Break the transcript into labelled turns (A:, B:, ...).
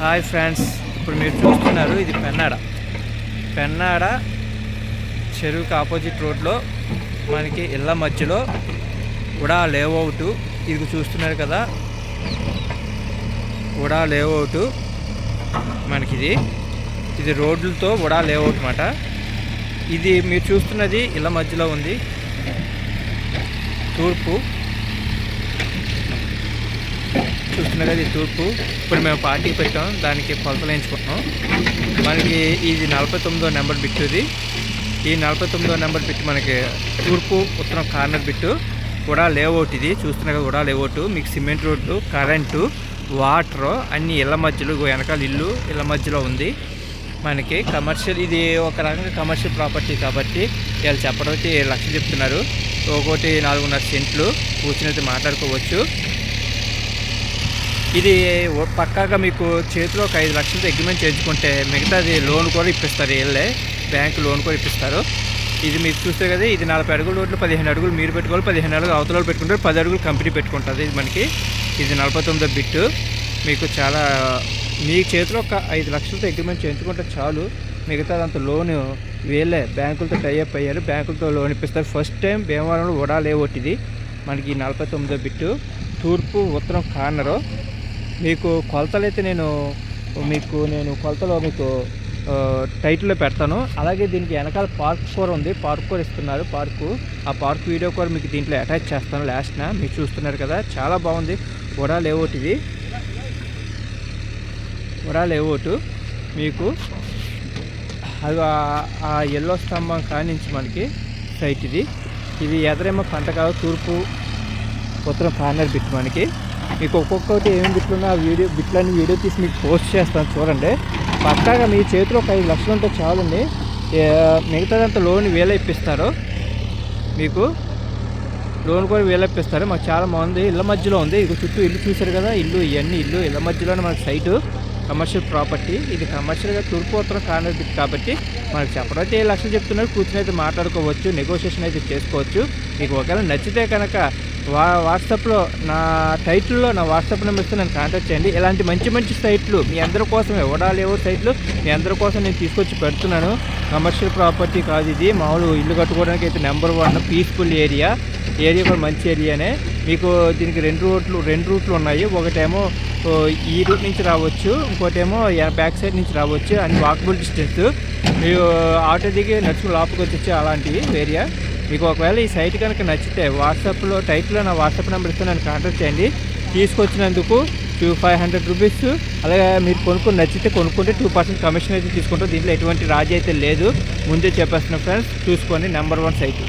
A: Hi friends ఇప్పుడు మీరు చూస్తున్నారు ఇది పెన్నాడ. పెన్నాడ చెరువుకి ఆపోజిట్ రోడ్లో మనకి ఇళ్ళ మధ్యలో ఉడా లేఅవుట్. ఇది చూస్తున్నారు కదా ఉడా లేఅవుట్ మనకి ఇది ఇది రోడ్లతో ఉడా లేఅవుట్ అన్నమాట. ఇది మీరు చూస్తున్నది ఇళ్ళ మధ్యలో ఉంది. తూర్పు చూస్తున్నారు కదా ఇది తూర్పు. ఇప్పుడు మేము పార్టీకి పెట్టాం దానికి కొలతలు వేయించుకుంటున్నాం. మనకి ఇది నలభై తొమ్మిదో నెంబర్ బిట్టు ఇది. ఈ నలభై తొమ్మిదో నెంబర్ బిట్టు మనకి తూర్పు ఉత్తరం కార్నర్ బిట్టు. కూడా లేఅవుట్ ఇది. చూస్తున్నారు కదా కూడా లేఅవుట్. మీకు సిమెంట్ రోడ్డు కరెంటు వాటర్ అన్ని ఇళ్ళ మధ్యలో వెనకాల ఇల్లు ఇళ్ళ మధ్యలో ఉంది. మనకి కమర్షియల్ ఇది ఒక రకంగా కమర్షియల్ ప్రాపర్టీ కాబట్టి వీళ్ళు చెప్పడం అయితే లక్షలు చెప్తున్నారు. ఒకటి నాలుగున్నర సెంట్లు. కూర్చుని అయితే మాట్లాడుకోవచ్చు. ఇది పక్కాగా మీకు చేతిలో ఒక ఐదు లక్షలతో అగ్రిమెంట్ చేయించుకుంటే మిగతాది లోన్ కూడా ఇప్పిస్తారు వీళ్ళే బ్యాంకు లోన్ కూడా ఇప్పిస్తారు. ఇది మీరు చూస్తే కదా ఇది నలభై అడుగుల రోడ్లు పదిహేను అడుగులు మీరు పెట్టుకోవాలి పదిహేను అడుగులు అవతల పెట్టుకుంటారు పది అడుగులు కంపెనీ పెట్టుకుంటుంది ఇది మనకి. ఇది నలభై తొమ్మిదో బిట్టు మీకు చాలా మీ చేతిలో ఒక ఐదు లక్షలతో అగ్రిమెంట్ చేయించుకుంటే చాలు. మిగతాదంతా లోన్ వీళ్ళే బ్యాంకులతో టైఅప్ అయ్యారు బ్యాంకులతో లోన్ ఇప్పిస్తారు. ఫస్ట్ టైం భీమవరంలో ఉడా ఒకటిది ఇది. మనకి నలభై తొమ్మిదో బిట్టు తూర్పు ఉత్తరం కార్నరు. మీకు కొలతలు అయితే నేను మీకు నేను కొలతలో మీకు టైటిల్లో పెడతాను. అలాగే దీనికి వెనకాల పార్క్ కూర ఉంది. పార్క్ కూర ఇస్తున్నారు. పార్కు ఆ పార్క్ వీడియో కూడా మీకు దీంట్లో అటాచ్ చేస్తాను లాస్ట్న. మీరు చూస్తున్నారు కదా చాలా బాగుంది. కూడా లేఅవుట్ ఇది. కూడా లేఅవుట్. మీకు అది ఆ- ఆ ఎల్లో స్తంభం కానించి మనకి సైట్ ఇది. ఇది ఎదరేమో పంటకాల తూర్పు ఉత్తరం కార్నర్ బిట్ మనకి. మీకు ఒక్కొక్కటి ఏం బిట్లున్నా ఆ వీడియో బిట్లన్నీ వీడియో తీసి మీకు పోస్ట్ చేస్తాను చూడండి. పక్కాగా మీ చేతిలో ఒక ఐదు లక్షలు ఉంటే చాలండి. మిగతాదంతా లోన్ వేల ఇప్పిస్తారు. మీకు లోన్ కూడా వేల ఇప్పిస్తారు. మాకు చాలా బాగుంది. ఇళ్ళ మధ్యలో ఉంది. ఇక చుట్టూ ఇల్లు చూశారు కదా ఇల్లు ఇవన్నీ ఇల్లు ఇళ్ళ మధ్యలోనే మనకు సైటు. కమర్షియల్ ప్రాపర్టీ ఇది కమర్షియల్గా తూర్పు ఉత్తరం కార్నర్ కాబట్టి మనకు చెప్పడం అయితే ఏ లక్షలు చెప్తున్నారు కూర్చొని అయితే మాట్లాడుకోవచ్చు నెగోషియేషన్ అయితే చేసుకోవచ్చు. మీకు ఒకవేళ నచ్చితే కనుక వా వాట్సాప్లో నా టైటిల్లో నా వాట్సాప్ నెంబర్ నేను నన్ను కాంటాక్ట్ చేయండి. ఇలాంటి మంచి మంచి సైట్లు మీ అందరి కోసమే ఓడాలేవో సైట్లు మీ అందరి కోసం నేను తీసుకొచ్చి పెడుతున్నాను. కమర్షియల్ ప్రాపర్టీ కాదు ఇది. మామూలు ఇల్లు కట్టుకోవడానికి అయితే number one peaceful area area కూడా మంచి ఏరియానే. మీకు దీనికి రెండు రూట్లు రెండు రూట్లు ఉన్నాయి. ఒకటేమో ఈ రూట్ నుంచి రావచ్చు. ఇంకోటేమో బ్యాక్ సైడ్ నుంచి రావచ్చు. అన్ని వాకబుల్ డిస్టెన్స్. మీరు ఆటో దిగి నడుచుకుని లోపలికి వచ్చి అలాంటివి ఏరియా. మీకు ఒకవేళ ఈ సైట్ కనుక నచ్చితే వాట్సాప్లో టైట్లో నా వాట్సాప్ నెంబర్ ఇస్తే నన్ను కాంటాక్ట్ చేయండి. తీసుకొచ్చినందుకు టూ ఫైవ్ హండ్రెడ్ రూపీస్. అలాగే మీరు కొనుక్కుని నచ్చితే కొనుక్కుంటే టూ పర్సెంట్ కమిషన్ అయితే తీసుకుంటారు. దీంట్లో ఎటువంటి రాజీ అయితే లేదు. ముందే చెప్పేస్తున్నాను ఫ్రెండ్స్ చూసుకోండి. Number one site.